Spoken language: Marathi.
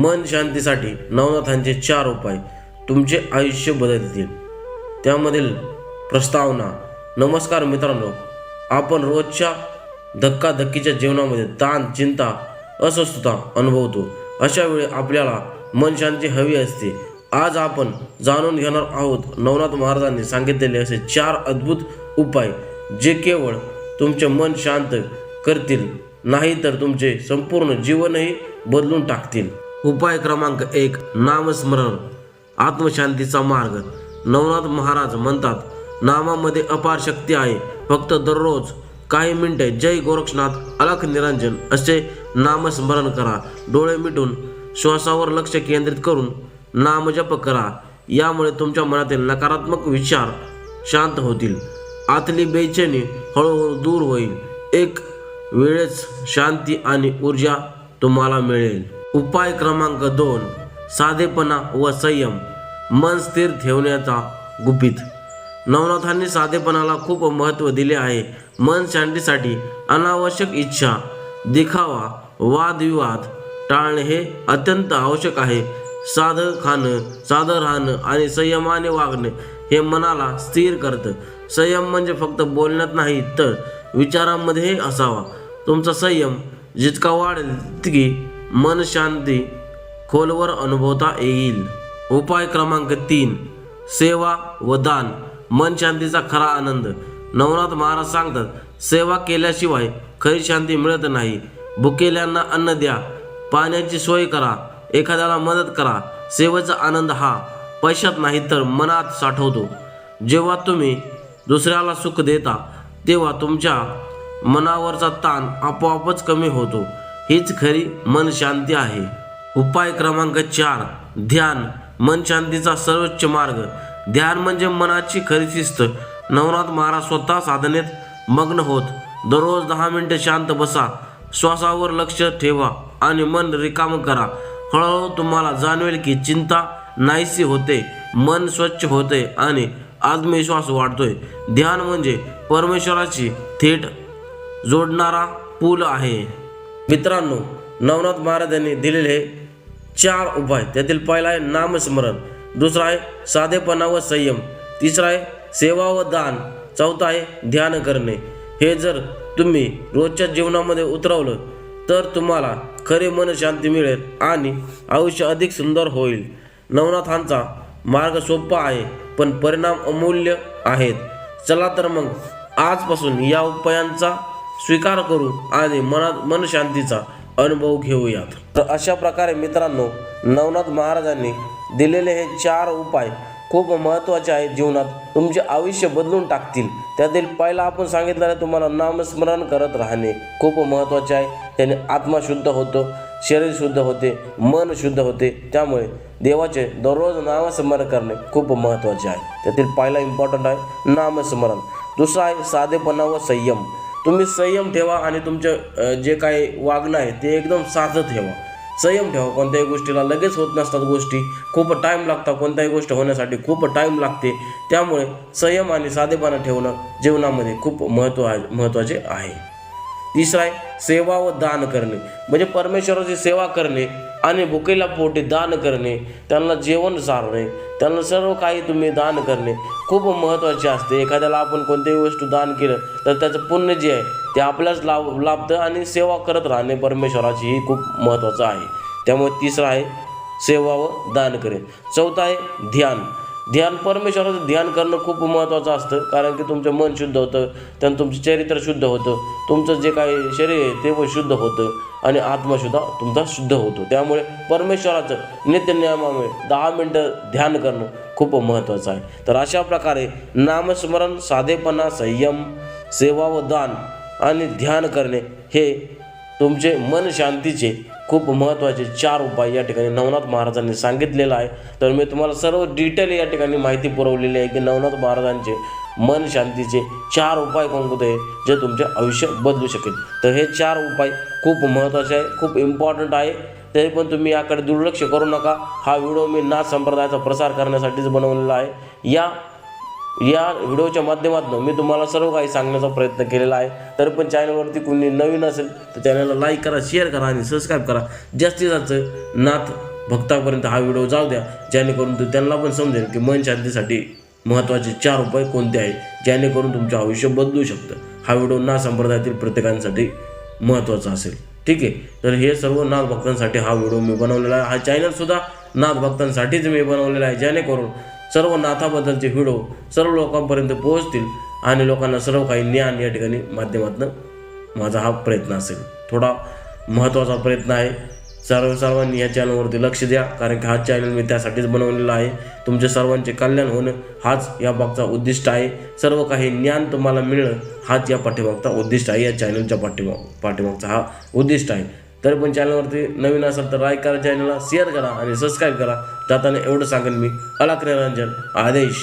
मन शांतीसाठी नवनाथांचे चार उपाय तुमचे आयुष्य बदलतील. त्यामधील प्रस्तावना नमस्कार मित्रांनो आपण रोजच्या धक्काधक्कीच्या जीवनामध्ये ताण चिंता अस्वस्थता अनुभवतो. अशा वेळी आपल्याला मन शांती हवी असते. आज आपण जाणून घेणार आहोत नवनाथ महाराजांनी सांगितलेले असे चार अद्भुत उपाय जे केवळ तुमचे मन शांत करतील नाही तर तुमचे संपूर्ण जीवनही बदलून टाकतील. उपाय क्रमांक एक नामस्मरण. आत्मशांतीचा मार्ग. नवनाथ महाराज म्हणतात नामामध्ये अपार शक्ती आहे. फक्त दररोज काही मिनिटे जय गोरक्षनाथ अलख निरंजन असे नामस्मरण करा. डोळे मिटून श्वासावर लक्ष केंद्रित करून नामजप करा. यामुळे तुमच्या मनातील नकारात्मक विचार शांत होतील. आतली बेचैनी हळूहळू दूर होईल. एक वेळेस शांती आणि ऊर्जा तुम्हाला मिळेल. उपाय क्रमांक दोन साधेपणा व संयम. मन स्थिर ठेवण्याचा गुपित. नवनाथांनी साधेपणाला खूप महत्त्व दिले आहे. मन शांतीसाठी अनावश्यक इच्छा दिखावा वादविवाद टाळणे हे अत्यंत आवश्यक आहे. साधं खाणं साधं राहणं आणि संयमाने वागणे हे मनाला स्थिर करतं. संयम म्हणजे फक्त बोलण्यात नाही तर विचारांमध्येही असावा. तुमचा संयम जितका वाढेल तितकी मन शांती खोलवर अनुभवता येईल. उपाय क्रमांक तीन सेवा व दान. मन शांतीचा खरा आनंद. नवनाथ महाराज सांगतात सेवा केल्याशिवाय खरी शांती मिळत नाही. भुकेल्यांना अन्न द्या. पाण्याची सोय करा. एखाद्याला मदत करा. सेवेचा आनंद हा पैशात नाही तर मनात साठवतो. जेव्हा तुम्ही दुसऱ्याला सुख देता तेव्हा तुमच्या मनावरचा ताण आपोआपच कमी होतो. हीच खरी मन शांती आहे. उपाय क्रमांक चार ध्यान. मन शांतीचा सर्वोच्च मार्ग. ध्यान म्हणजे मनाची खरी शिस्त. नवनाथ महाराज स्वतः साधनेत मग्न होत. दररोज दहा मिनिटे शांत बसा. श्वासावर लक्ष ठेवा आणि मन रिकाम करा. हळूहळू तुम्हाला जाणवेल की चिंता नाहीशी होते मन स्वच्छ होते आणि आत्मविश्वास वाढतोय. ध्यान म्हणजे परमेश्वराची थेट जोडणारा पूल आहे. मित्रांनो नवनाथ महाराजांनी दिलेले हे चार उपाय. त्यातील पहिला आहे नामस्मरण दुसरा आहे साधेपणा व संयम तिसरा आहे सेवा व दान चौथा आहे ध्यान करणे. हे जर तुम्ही रोजच्या जीवनामध्ये उतरवलं तर तुम्हाला खरे मन शांती मिळेल आणि आयुष्य अधिक सुंदर होईल. नवनाथांचा मार्ग सोपा आहे पण परिणाम अमूल्य आहेत. चला तर मग आजपासून या उपायांचा स्वीकार करू आणि मनात मनशांतीचा अनुभव घेऊयात. तर अशा प्रकारे मित्रांनो नवनाथ महाराजांनी दिलेले हे चार उपाय खूप महत्त्वाचे आहेत जीवनात. तुमचे आयुष्य बदलून टाकतील. त्यातील पहिला आपण सांगितलं तुम्हाला नामस्मरण करत राहणे खूप महत्त्वाचे आहे. त्याने आत्मा शुद्ध होतो शरीर शुद्ध होते मन शुद्ध होते. त्यामुळे देवाचे दररोज नामस्मरण करणे खूप महत्त्वाचे आहे. त्यातील पहिला इम्पॉर्टंट आहे नामस्मरण. दुसरा आहे साधेपणा व संयम. तुम्ही संयम ठेवा आणि तुमचं जे काही वागणं आहे ते एकदम साधं ठेवा. संयम ठेवा कोणत्याही गोष्टीला लगेच होत नसतात गोष्टी. खूप टाईम लागतात कोणत्याही गोष्ट होण्यासाठी खूप टाईम लागते. त्यामुळे संयम आणि साधेपणा ठेवणं जीवनामध्ये खूप महत्त्व महत्त्वाचे आहे. तिसरा आहे सेवा व दान करणे. म्हणजे परमेश्वराची सेवा करणे आणि भुकेला पोटी दान करणे त्यांना जेवण सारणे त्यांना सर्व काही तुम्ही दान करणे. खूप महत्त्वाचे असते. एखाद्याला आपण कोणत्याही वस्तू दान केलं तर त्याचं पुण्य जे आहे ते आपल्याच लाभ लाभतं आणि सेवा करत राहणे परमेश्वराची ही खूप महत्त्वाचं आहे. त्यामुळे तिसरं आहे सेवा व दान करणे. चौथा आहे ध्यान. ध्यान परमेश्वराचं ध्यान करणं खूप महत्त्वाचं असतं. कारण की तुमचं मन शुद्ध होतं त्यानं तुमचं चरित्र शुद्ध होतं. तुमचं जे काही शरीर आहे ते पण शुद्ध होतं आणि आत्मासुद्धा तुमचा शुद्ध होतो. त्यामुळे परमेश्वराचं नित्यनियमामुळे दहा मिनटं ध्यान करणं खूप महत्त्वाचं आहे. तर अशा प्रकारे नामस्मरण साधेपणा संयम सेवा व दान आणि ध्यान करणे हे तुमचे मन शांतीचे खूप महत्त्वाचे चार उपाय या ठिकाणी नवनाथ महाराजांनी सांगितलेलं आहे. तर मी तुम्हाला सर्व डिटेल या ठिकाणी माहिती पुरवलेली आहे की नवनाथ महाराजांचे मन शांतीचे चार उपाय कोणकोणते जे तुमचे आयुष्य बदलू शकेल. तर हे चार उपाय खूप महत्त्वाचे आहे खूप इम्पॉर्टंट आहे. तरी पण तुम्ही याकडे दुर्लक्ष करू नका. हा व्हिडिओ मी नाथ संप्रदायाचा प्रसार करण्यासाठीच बनवलेला आहे. या या व्हिडिओच्या माध्यमातून मी तुम्हाला सर्व काही सांगण्याचा प्रयत्न केलेला आहे. तर पण चॅनलवरती कोणी नवीन असेल तर चॅनलला लाईक करा शेअर करा आणि सबस्क्राईब करा. जास्तीत जास्त नाथ भक्तापर्यंत हा व्हिडिओ जाऊ द्या. जेणेकरून तो त्यांना पण समजेल की मन शांतीसाठी महत्त्वाचे चार उपाय कोणते आहेत जेणेकरून तुमचं आयुष्य बदलू शकतं. हा व्हिडिओ ना संप्रदायातील प्रत्येकांसाठी महत्त्वाचा असेल. ठीक आहे? तर हे सर्व नाथ भक्तांसाठी हा व्हिडिओ मी बनवलेला आहे. हा चॅनलसुद्धा नाथ भक्तांसाठीच मी बनवलेला आहे. जेणेकरून सर्व नाथाबद्दलचे व्हिडिओ सर्व लोकांपर्यंत पोहोचतील आणि लोकांना सर्व काही ज्ञान या ठिकाणी माध्यमातून माझा हा प्रयत्न असेल. थोडा महत्त्वाचा प्रयत्न आहे. सर्व सर्वांनी या चॅनलवरती लक्ष द्या कारण की हा चॅनल मी त्यासाठीच बनवलेला आहे. तुमच्या सर्वांचे कल्याण होणं हाच या मागचा उद्दिष्ट आहे. सर्व काही ज्ञान तुम्हाला मिळणं हाच या पाठीमागचा उद्दिष्ट आहे. या चॅनलच्या पाठीमाग पाठीमागचा हा उद्दिष्ट आहे. तरी पण चॅनलवरती नवीन असेल तर लाईक करा चॅनलला शेअर करा आणि सबस्क्राईब करा. जाताना एवढं सांगेन मी. अलाक निरंजन आदेश.